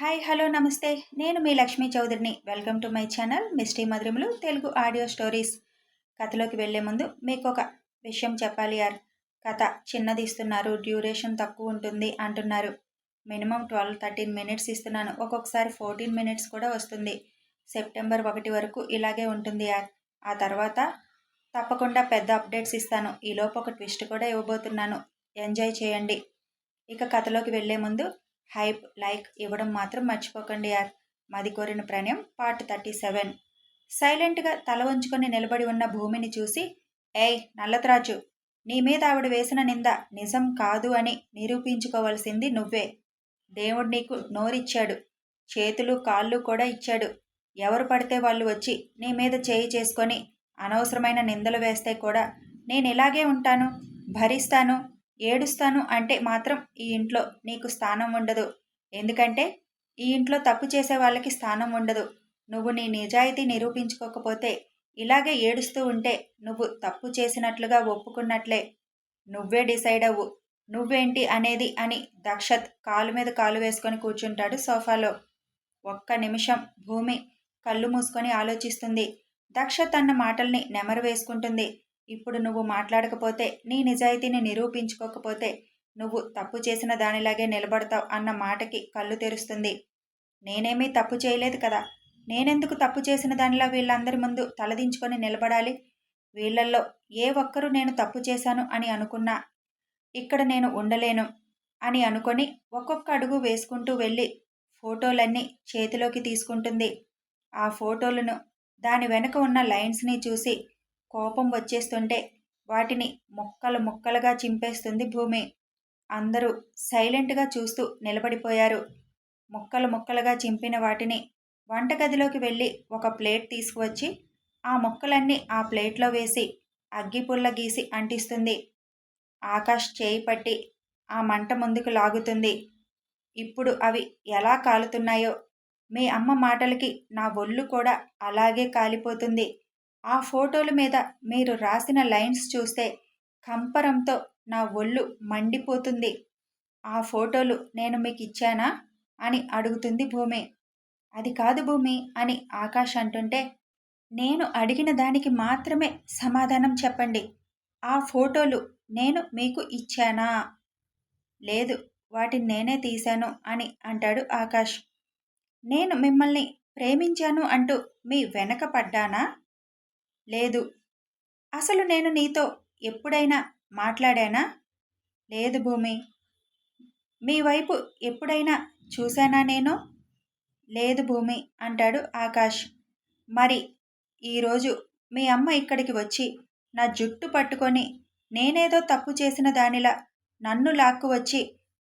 Hi hello నమస్తే. నేను మీ Lakshmi చౌదరిని. Welcome to my channel misty మధురములు Telugu audio stories కథలోకి వెళ్ళే ముందు మీకు ఒక విషయం చెప్పాలి యార్. కథ చిన్నది ఇస్తున్నారు డ్యూరేషన్ తక్కువ ఉంటుంది అంటున్నారు. మినిమం ట్వెల్వ్ థర్టీన్ మినిట్స్ ఇస్తున్నాను. ఒక్కొక్కసారి ఫోర్టీన్ మినిట్స్ కూడా వస్తుంది. సెప్టెంబర్ ఒకటి వరకు ఇలాగే ఉంటుంది యార్. ఆ తర్వాత తప్పకుండా పెద్ద అప్డేట్స్ ఇస్తాను. ఈలోపు ఒక ట్విస్ట్ కూడా ఇవ్వబోతున్నాను. ఎంజాయ్ చేయండి. ఇక కథలోకి వెళ్ళే ముందు హైప్ లైక్ ఇవ్వడం మాత్రం మర్చిపోకండి యార్. మది కోరిన ప్రణయం పార్ట్ థర్టీ సెవెన్. సైలెంట్గా తల వంచుకొని నిలబడి ఉన్న భూమిని చూసి ఏయ్ నల్లతరాజు నీ మీద ఆవిడ వేసిన నింద నిజం కాదు అని నిరూపించుకోవలసింది నువ్వే. దేవుడు నీకు నోరిచ్చాడు చేతులు కాళ్ళు కూడా ఇచ్చాడు. ఎవరు పడితే వాళ్ళు వచ్చి నీ మీద చేయి చేసుకొని అనవసరమైన నిందలు వేస్తే కూడా నేను ఇలాగే ఉంటాను భరిస్తాను ఏడుస్తాను అంటే మాత్రం ఈ ఇంట్లో నీకు స్థానం ఉండదు. ఎందుకంటే ఈ ఇంట్లో తప్పు చేసే వాళ్ళకి స్థానం ఉండదు. నువ్వు నీ నిజాయితీ నిరూపించుకోకపోతే ఇలాగే ఏడుస్తూ ఉంటే నువ్వు తప్పు చేసినట్లుగా ఒప్పుకున్నట్లే. నువ్వే డిసైడ్ అవ్వు. నువ్వేంటి అనేది అని దక్షత్ కాలు మీద కాలు వేసుకొని కూర్చుంటాడు సోఫాలో. ఒక్క నిమిషం భూమి కళ్ళు మూసుకొని ఆలోచిస్తుంది. దక్షత్ అన్న మాటల్ని నెమరు వేసుకుంటుంది. ఇప్పుడు నువ్వు మాట్లాడకపోతే నీ నిజాయితీని నిరూపించుకోకపోతే నువ్వు తప్పు చేసిన దానిలాగే నిలబడతావు అన్న మాటకి కళ్ళు తెరుస్తుంది. నేనేమీ తప్పు చేయలేదు కదా. నేనెందుకు తప్పు చేసిన దానిలా వీళ్ళందరి ముందు తలదించుకొని నిలబడాలి? వీళ్ళల్లో ఏ ఒక్కరూ నేను తప్పు చేశాను అని అనుకున్నా ఇక్కడ నేను ఉండలేను అని అనుకొని ఒక్కొక్క అడుగు వేసుకుంటూ వెళ్ళి ఫోటోలన్నీ చేతిలోకి తీసుకుంటుంది. ఆ ఫోటోలను దాని వెనుక ఉన్న లైన్స్ని చూసి కోపం వచ్చేస్తుంటే వాటిని మొక్కలు మొక్కలుగా చింపేస్తుంది భూమి. అందరూ సైలెంట్గా చూస్తూ నిలబడిపోయారు. మొక్కలు ముక్కలుగా చింపిన వాటిని వంటగదిలోకి వెళ్ళి ఒక ప్లేట్ తీసుకువచ్చి ఆ మొక్కలన్నీ ఆ ప్లేట్లో వేసి అగ్గిపుల్ల గీసి అంటిస్తుంది. ఆకాష్ చేయి పట్టి ఆ మంట ముందుకు లాగుతుంది. ఇప్పుడు అవి ఎలా కాలుతున్నాయో? మీ అమ్మ మాటలకి నా ఒళ్ళు కూడా అలాగే కాలిపోతుంది. ఆ ఫోటోల మీద మీరు రాసిన లైన్స్ చూస్తే కంపరంతో నా ఒళ్ళు మండిపోతుంది. ఆ ఫోటోలు నేను మీకు ఇచ్చానా అని అడుగుతుంది భూమి. అది కాదు భూమి అని ఆకాష్ అంటుంటే నేను అడిగిన దానికి మాత్రమే సమాధానం చెప్పండి. ఆ ఫోటోలు నేను మీకు ఇచ్చానా? లేదు వాటిని నేనే తీశాను అని అంటాడు ఆకాష్. నేను మిమ్మల్ని ప్రేమించాను అంటూ మీ వెనక పడ్డానా? లేదు. అసలు నేను నీతో ఎప్పుడైనా మాట్లాడానా? లేదు భూమి. మీ వైపు ఎప్పుడైనా చూశానా నేను? లేదు భూమి అంటాడు ఆకాష్. మరి ఈరోజు మీ అమ్మ ఇక్కడికి వచ్చి నా జుట్టు పట్టుకొని నేనేదో తప్పు చేసిన దానిలా నన్ను లాక్కు వచ్చి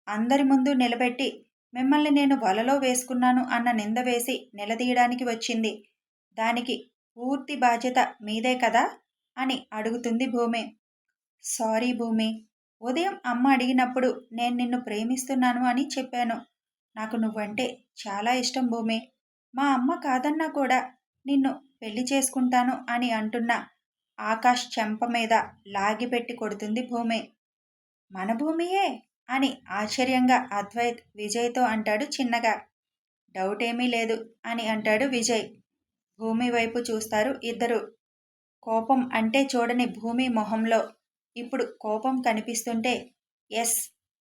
అందరి ముందు నిలబెట్టి మిమ్మల్ని నేను వలలో వేసుకున్నాను అన్న నింద వేసి నిలదీయడానికి వచ్చింది. దానికి పూర్తి బాధ్యత మీదే కదా? అని అడుగుతుంది భూమి. సారీ భూమి. ఉదయం అమ్మ అడిగినప్పుడు నేను నిన్ను ప్రేమిస్తున్నాను అని చెప్పాను. నాకు నువ్వంటే చాలా ఇష్టం భూమి. మా అమ్మ కాదన్నా కూడా నిన్ను పెళ్ళి చేసుకుంటాను అని అంటున్న. ఆకాష్ చెంప మీద లాగిపెట్టి కొడుతుంది భూమి. మన భూమియే అని ఆశ్చర్యంగా అద్వైత్ విజయ్తో అంటాడు చిన్నగా. డౌట్ ఏమీ లేదు అని అంటాడు విజయ్. భూమి వైపు చూస్తారు. ఇద్దరు కోపం అంటే చూడని భూమి మొహంలో. ఇప్పుడు కోపం కనిపిస్తుంటే ఎస్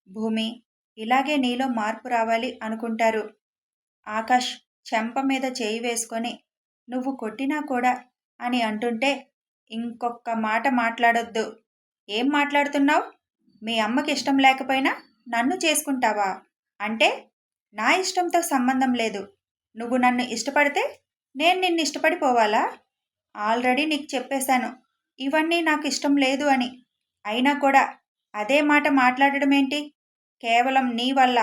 భూమి ఇలాగే నీలో మార్పు రావాలి అనుకుంటారు. ఆకాష్ చెంప మీద చేయి వేసుకొని నువ్వు కొట్టినా కూడా అని అంటుంటే ఇంకొక మాట మాట్లాడొద్దు. ఏం మాట్లాడుతున్నావు? మీ అమ్మకి ఇష్టం లేకపోయినా నన్ను చేసుకుంటావా? అంటే నా ఇష్టంతో సంబంధం లేదు. నువ్వు నన్ను ఇష్టపడితే నేను నిన్ను ఇష్టపడిపోవాలా? ఆల్రెడీ నీకు చెప్పేశాను. ఇవన్నీ నాకు ఇష్టం లేదు అని. అయినా కూడా అదే మాట మాట్లాడడం ఏంటి? కేవలం నీ వల్ల.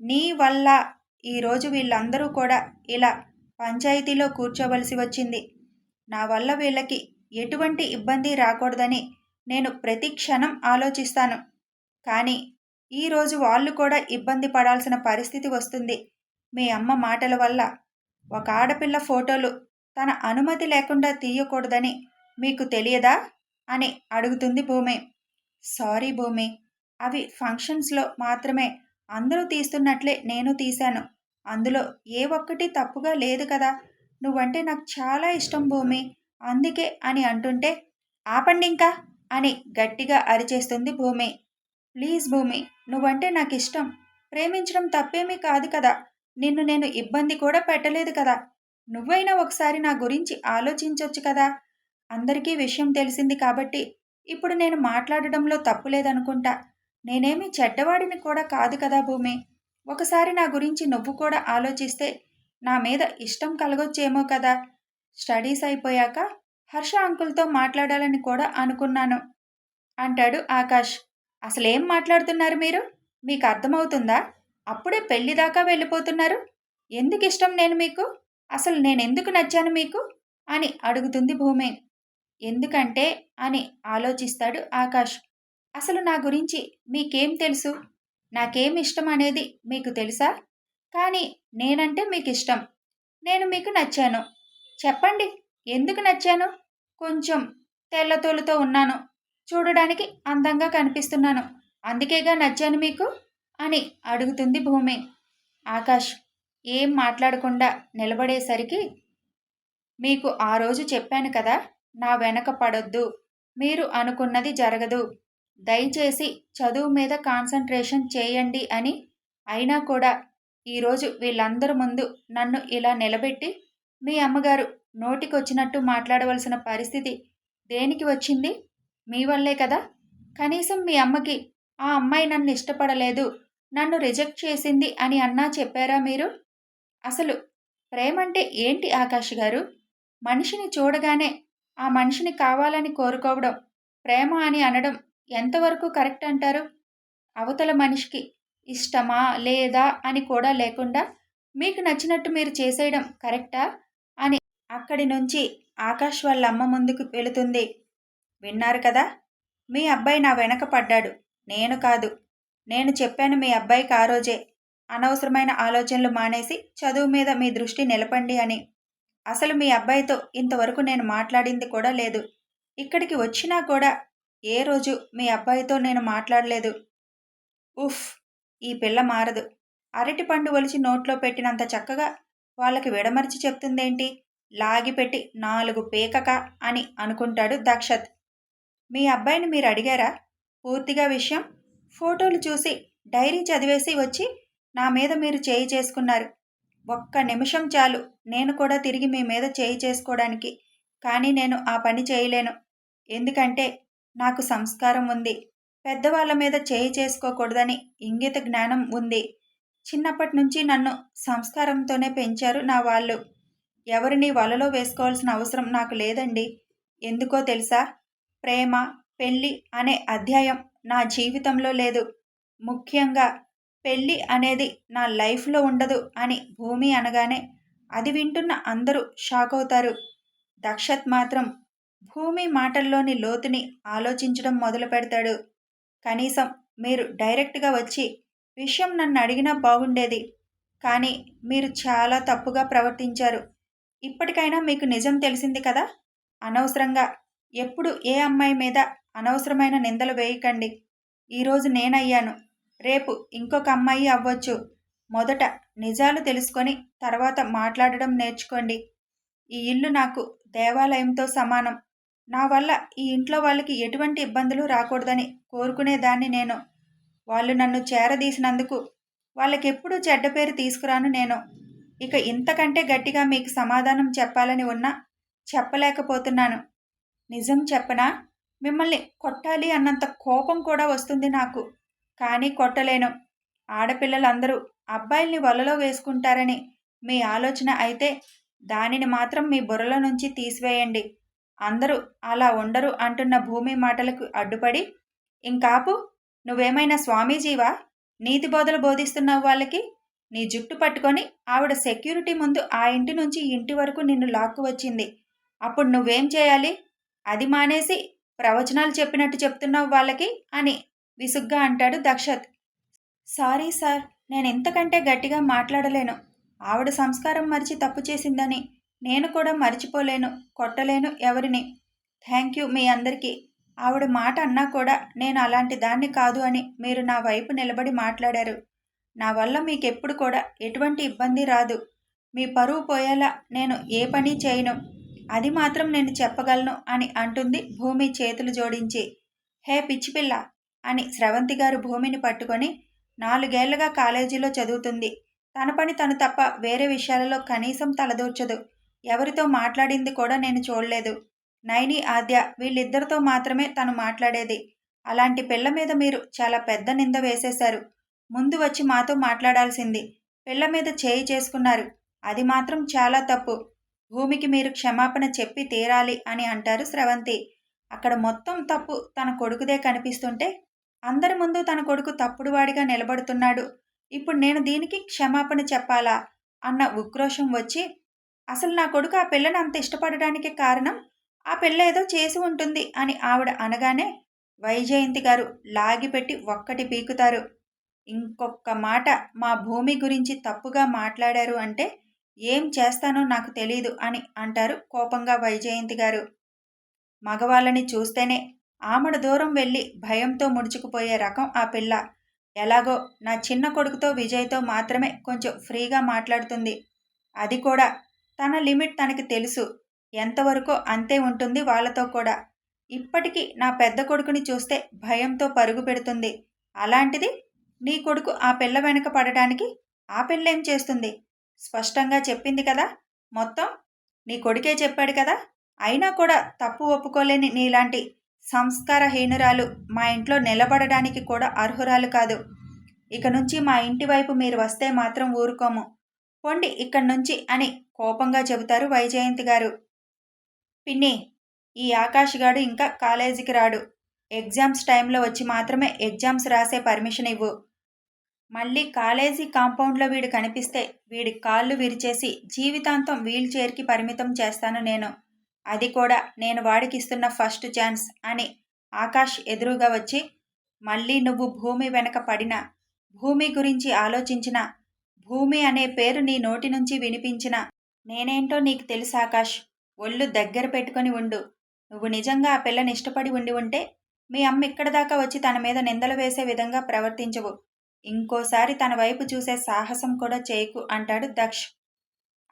నీ వల్ల ఈరోజు వీళ్ళందరూ కూడా ఇలా పంచాయతీలో కూర్చోవలసి వచ్చింది. నా వల్ల వీళ్ళకి ఎటువంటి ఇబ్బంది రాకూడదని నేను ప్రతి క్షణం ఆలోచిస్తాను. కానీ ఈరోజు వాళ్ళు కూడా ఇబ్బంది పడాల్సిన పరిస్థితి వస్తుంది. మీ అమ్మ మాటల వల్ల ఒక ఆడపిల్ల ఫోటోలు తన అనుమతి లేకుండా తీయకూడదని మీకు తెలియదా? అని అడుగుతుంది భూమి. సారీ భూమి. అవి ఫంక్షన్స్లో మాత్రమే. అందరూ తీస్తున్నట్లే నేను తీశాను. అందులో ఏ ఒక్కటి తప్పుగా లేదు కదా. నువ్వంటే నాకు చాలా ఇష్టం భూమి. అందుకే అని అంటుంటే ఆపండి ఇంకా అని గట్టిగా అరిచేస్తుంది భూమి. ప్లీజ్ భూమి నువ్వంటే నాకు ఇష్టం. ప్రేమించడం తప్పేమీ కాదు కదా. నిన్ను నేను ఇబ్బంది కూడా పెట్టలేదు కదా. నువ్వైనా ఒకసారి నా గురించి ఆలోచించవచ్చు కదా. అందరికీ విషయం తెలిసింది కాబట్టి ఇప్పుడు నేను మాట్లాడడంలో తప్పు లేదనుకుంటా. నేనేమి చెడ్డవాడిని కూడా కాదు కదా భూమి. ఒకసారి నా గురించి నువ్వు కూడా ఆలోచిస్తే నా మీద ఇష్టం కలగొచ్చేమో కదా. స్టడీస్ అయిపోయాక హర్ష అంకుల్తో మాట్లాడాలని కూడా అనుకున్నాను. అంటాడు ఆకాష్. అసలేం మాట్లాడుతున్నారు మీరు? మీకు అర్థమవుతుందా? అప్పుడే పెళ్ళి దాకా వెళ్ళిపోతున్నారు? ఎందుకు ఇష్టం నేను మీకు? అసలు నేను ఎందుకు నచ్చాను మీకు? అని అడుగుతుంది భూమి. ఎందుకంటే? అని ఆలోచిస్తాడు ఆకాష్. అసలు నా గురించి మీకేం తెలుసు? నాకేం ఇష్టం అనేది మీకు తెలుసా? కానీ నేనంటే మీకు ఇష్టం నేను మీకు నచ్చాను. చెప్పండి ఎందుకు నచ్చాను? కొంచెం తెల్లతోలుతో ఉన్నాను. చూడడానికి అందంగా కనిపిస్తున్నాను. అందుకేగా నచ్చాను మీకు? అని అడుగుతుంది భూమి. ఆకాష్ ఏం మాట్లాడకుండా నిలబడేసరికి మీకు ఆ రోజు చెప్పాను కదా నా వెనక పడొద్దు మీరు అనుకున్నది జరగదు. దయచేసి చదువు మీద కాన్సన్ట్రేషన్ చేయండి అని అయినా కూడా ఈరోజు వీళ్ళందరి ముందు నన్ను ఇలా నిలబెట్టి మీ అమ్మగారు నోటికొచ్చినట్టు మాట్లాడవలసిన పరిస్థితి దేనికి వచ్చింది? మీ వల్లే కదా. కనీసం మీ అమ్మకి ఆ అమ్మాయి నన్ను ఇష్టపడలేదు. నన్ను రిజెక్ట్ చేసింది అని అన్నా చెప్పారా మీరు? అసలు ప్రేమంటే ఏంటి ఆకాష్ గారు? మనిషిని చూడగానే ఆ మనిషిని కావాలని కోరుకోవడం ప్రేమ అని అనడం ఎంతవరకు కరెక్ట్ అంటారు? అవతల మనిషికి ఇష్టమా లేదా అని కూడా లేకుండా మీకు నచ్చినట్టు మీరు చేసేయడం కరెక్టా అని అక్కడి నుంచి ఆకాష్ వాళ్ళ అమ్మ ముందుకు వెళుతుంది. విన్నారు కదా? మీ అబ్బాయి నా వెనక పడ్డాడు. నేను కాదు. నేను చెప్పాను మీ అబ్బాయికి ఆ రోజే. అనవసరమైన ఆలోచనలు మానేసి చదువు మీద మీ దృష్టి నిలపండి అని. అసలు మీ అబ్బాయితో ఇంతవరకు నేను మాట్లాడింది కూడా లేదు. ఇక్కడికి వచ్చినా కూడా ఏ రోజు మీ అబ్బాయితో నేను మాట్లాడలేదు. ఉఫ్! ఈ పిల్ల మారదు. అరటి పండు ఒలిచి నోట్లో పెట్టినంత చక్కగా వాళ్ళకి విడమర్చి చెప్తుందేంటి? లాగిపెట్టి నాలుగు పేకక అని అనుకుంటాడు దక్షత్. మీ అబ్బాయిని మీరు అడిగారా? పూర్తిగా విషయం ఫోటోలు చూసి డైరీ చదివేసి వచ్చి నా మీద మీరు చేయి చేసుకున్నారు. ఒక్క నిమిషం చాలు. నేను కూడా తిరిగి మీ మీద చేయి చేసుకోవడానికి. కానీ నేను ఆ పని చేయలేను. ఎందుకంటే నాకు సంస్కారం ఉంది. పెద్దవాళ్ళ మీద చేయి చేసుకోకూడదని ఇంగిత జ్ఞానం ఉంది. చిన్నప్పటి నుంచి నన్ను సంస్కారంతోనే పెంచారు నా వాళ్ళు. ఎవరిని వలలో వేసుకోవాల్సిన అవసరం నాకు లేదండి. ఎందుకో తెలుసా? ప్రేమ పెళ్ళి అనే అధ్యాయం నా జీవితంలో లేదు. ముఖ్యంగా పెళ్ళి అనేది నా లైఫ్లో ఉండదు అని భూమి అనగానే అది వింటున్న అందరూ షాక్ అవుతారు. దక్షత్ మాత్రం భూమి మాటల్లోని లోతుని ఆలోచించడం మొదలు పెడతాడు. కనీసం మీరు డైరెక్ట్గా వచ్చి విషయం నన్ను అడిగినా బాగుండేది. కానీ మీరు చాలా తప్పుగా ప్రవర్తించారు. ఇప్పటికైనా మీకు నిజం తెలిసింది కదా? అనవసరంగా ఎప్పుడు ఏ అమ్మాయి మీద అనవసరమైన నిందలు వేయకండి. ఈరోజు నేనయ్యాను. రేపు ఇంకొక అమ్మాయి అవ్వచ్చు. మొదట నిజాలు తెలుసుకొని తర్వాత మాట్లాడడం నేర్చుకోండి. ఈ ఇల్లు నాకు దేవాలయంతో సమానం. నా వల్ల ఈ ఇంట్లో వాళ్ళకి ఎటువంటి ఇబ్బందులు రాకూడదని కోరుకునేదాన్ని నేను. వాళ్ళు నన్ను చేరదీసినందుకు వాళ్ళకెప్పుడు చెడ్డ పేరు తీసుకురాను నేను. ఇక ఇంతకంటే గట్టిగా మీకు సమాధానం చెప్పాలని ఉన్నా చెప్పలేకపోతున్నాను. నిజం చెప్పనా? మిమ్మల్ని కొట్టాలి అన్నంత కోపం కూడా వస్తుంది నాకు. కానీ కొట్టలేను. ఆడపిల్లలందరూ అబ్బాయిల్ని వలలో వేసుకుంటారని మీ ఆలోచన అయితే దానిని మాత్రం మీ బుర్రలో నుంచి తీసివేయండి. అందరూ అలా ఉండరు అంటున్న భూమి మాటలకు అడ్డుపడి. ఇంకాపు నువ్వేమైనా స్వామీజీవా? నీతి బోధలు బోధిస్తున్నావు వాళ్ళకి? నీ జుట్టు పట్టుకొని ఆవిడ సెక్యూరిటీ ముందు ఆ ఇంటి నుంచి ఇంటి వరకు నిన్ను లాక్కు వచ్చింది. అప్పుడు నువ్వేం చేయాలి? అది మానేసి ప్రవచనాలు చెప్పినట్టు చెప్తున్నావు వాళ్ళకి అని విసుగ్గా అంటాడు దక్షత్. సారీ సార్ నేను ఎంతకంటే గట్టిగా మాట్లాడలేను. ఆవిడ సంస్కారం మరిచి తప్పు చేసిందని నేను కూడా మర్చిపోలేను కొట్టలేను ఎవరిని. థ్యాంక్ యూ మీ అందరికీ. ఆవిడ మాట అన్నా కూడా నేను అలాంటి దాన్ని కాదు అని మీరు నా వైపు నిలబడి మాట్లాడారు. నా వల్ల మీకెప్పుడు కూడా ఎటువంటి ఇబ్బంది రాదు. మీ పరువు పోయేలా నేను ఏ పని చేయను. అది మాత్రం నేను చెప్పగలను అని అంటుంది భూమి చేతులు జోడించి. హే పిచ్చిపిల్ల! అని స్రవంతి గారు భూమిని పట్టుకొని నాలుగేళ్ళుగా కాలేజీలో చదువుతుంది. తన పని తను తప్ప వేరే విషయాలలో కనీసం తలదూర్చదు. ఎవరితో మాట్లాడింది కూడా నేను చూడలేదు. నైని ఆద్య వీళ్ళిద్దరితో మాత్రమే తను మాట్లాడేది. అలాంటి పిల్ల మీద మీరు చాలా పెద్ద నింద వేసేశారు. ముందు వచ్చి మాతో మాట్లాడాల్సింది. పిల్ల మీద చేయి చేసుకున్నారు. అది మాత్రం చాలా తప్పు. భూమికి మీరు క్షమాపణ చెప్పి తీరాలి అని అంటారు స్రవంతి. అక్కడ మొత్తం తప్పు తన కొడుకుదే కనిపిస్తుంటే అందరి ముందు తన కొడుకు తప్పుడువాడిగా నిలబడుతున్నాడు. ఇప్పుడు నేను దీనికి క్షమాపణ చెప్పాలా? అన్న ఉక్రోషం వచ్చి అసలు నా కొడుకు ఆ పిల్లను అంత ఇష్టపడడానికి కారణం? ఆ పిల్ల ఏదో చేసి ఉంటుంది అని ఆవిడ అనగానే వైజయంతి గారు లాగిపెట్టి ఒక్కటి పీకుతారు. ఇంకొక మాట మా భూమి గురించి తప్పుగా మాట్లాడారు అంటే ఏం చేస్తానో నాకు తెలీదు అని అంటారు కోపంగా వైజయంతి గారు. మగవాళ్ళని చూస్తేనే ఆమడ దూరం వెళ్ళి భయంతో ముడుచుకుపోయే రకం ఆ పిల్ల. ఎలాగో నా చిన్న కొడుకుతో విజయ్తో మాత్రమే కొంచెం ఫ్రీగా మాట్లాడుతుంది. అది కూడా తన లిమిట్ తనకి తెలుసు. ఎంతవరకు అంతే ఉంటుంది వాళ్ళతో కూడా. ఇప్పటికీ నా పెద్ద కొడుకుని చూస్తే భయంతో పరుగు పెడుతుంది. అలాంటిది నీ కొడుకు ఆ పిల్ల వెనక పడడానికి ఆ పిల్ల ఏం చేస్తుంది? స్పష్టంగా చెప్పింది కదా? మొత్తం? నీ కొడుకే చెప్పాడు కదా? అయినా కూడా తప్పు ఒప్పుకోలేని నీలాంటి సంస్కారహీనురాలు మా ఇంట్లో నిలబడడానికి కూడా అర్హురాలు కాదు. ఇక నుంచి మా ఇంటి వైపు మీరు వస్తే మాత్రం ఊరుకోము. పొండి ఇక్కడి నుంచి అని కోపంగా చెబుతారు వైజయంతి గారు. పిన్ని ఈ ఆకాష్ గాడు ఇంకా కాలేజీకి రాడు. ఎగ్జామ్స్ టైంలో వచ్చి మాత్రమే ఎగ్జామ్స్ రాసే పర్మిషన్ ఇవ్వు. మళ్ళీ కాలేజీ కాంపౌండ్లో వీడు కనిపిస్తే వీడి కాళ్ళు విరిచేసి జీవితాంతం వీల్ చైర్కి పరిమితం చేస్తాను నేను. అది కూడా నేను వాడికి ఇస్తున్న ఫస్ట్ ఛాన్స్ అని ఆకాష్ ఎదురుగా వచ్చి మళ్ళీ నువ్వు భూమి వెనక పడిన భూమి గురించి ఆలోచించిన భూమి అనే పేరు నీ నోటి నుంచి వినిపించిన నేనేంటో నీకు తెలుసు ఆకాష్ ఒళ్ళు దగ్గర పెట్టుకొని ఉండు. నువ్వు నిజంగా ఆ పిల్లని ఇష్టపడి ఉండి ఉంటే మీ అమ్మ ఇక్కడ దాకా వచ్చి తన మీద నిందలు వేసే విధంగా ప్రవర్తించవు. ఇంకోసారి తన వైపు చూసే సాహసం కూడా చేయకు అంటాడు దక్ష్.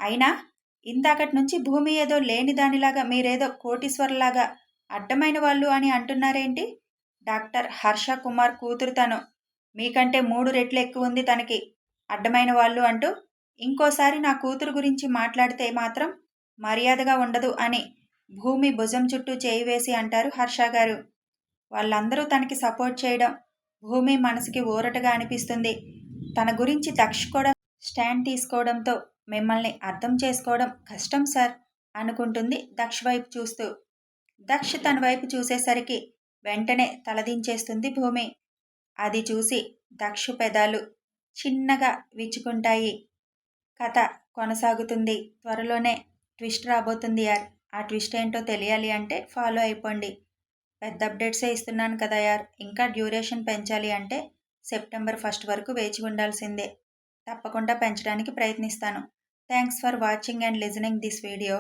అయినా ఇంతకటి నుంచి భూమి ఏదో లేని దానిలాగా మీరేదో కోటీశ్వర్లాగా అడ్డమైన వాళ్ళు అని అంటున్నారేంటి? డాక్టర్ హర్ష కుమార్ కూతురు తను. మీకంటే మూడు రెట్లు ఎక్కువ ఉంది తనకి అడ్డమైన వాళ్ళు అంటూ. ఇంకోసారి నా కూతురు గురించి మాట్లాడితే మాత్రం మర్యాదగా ఉండదు అని భూమి భుజం చుట్టూ చేయి వేసి అంటారు హర్ష గారు. వాళ్ళందరూ తనకి సపోర్ట్ చేయడం భూమి మనసుకి ఊరటగా అనిపిస్తుంది. తన గురించి దక్ష కూడా స్టాండ్ తీసుకోవడంతో మిమ్మల్ని అర్థం చేసుకోవడం కష్టం సార్ అనుకుంటుంది దక్ష వైపు చూస్తూ. దక్ష తన వైపు చూసేసరికి వెంటనే తలదించేస్తుంది భూమి. అది చూసి దక్షు పెదాలు చిన్నగా విచ్చుకుంటాయి. కథ కొనసాగుతుంది. త్వరలోనే ట్విస్ట్ రాబోతుంది యార్. ఆ ట్విస్ట్ ఏంటో తెలియాలి అంటే ఫాలో అయిపోండి. పెద్ద అప్డేట్సే ఇస్తున్నాను కదా యార్. ఇంకా డ్యూరేషన్ పెంచాలి అంటే సెప్టెంబర్ ఫస్ట్ వరకు వేచి ఉండాల్సిందే. తప్పకుండా పెంచడానికి ప్రయత్నిస్తాను. Thanks for watching and listening this video.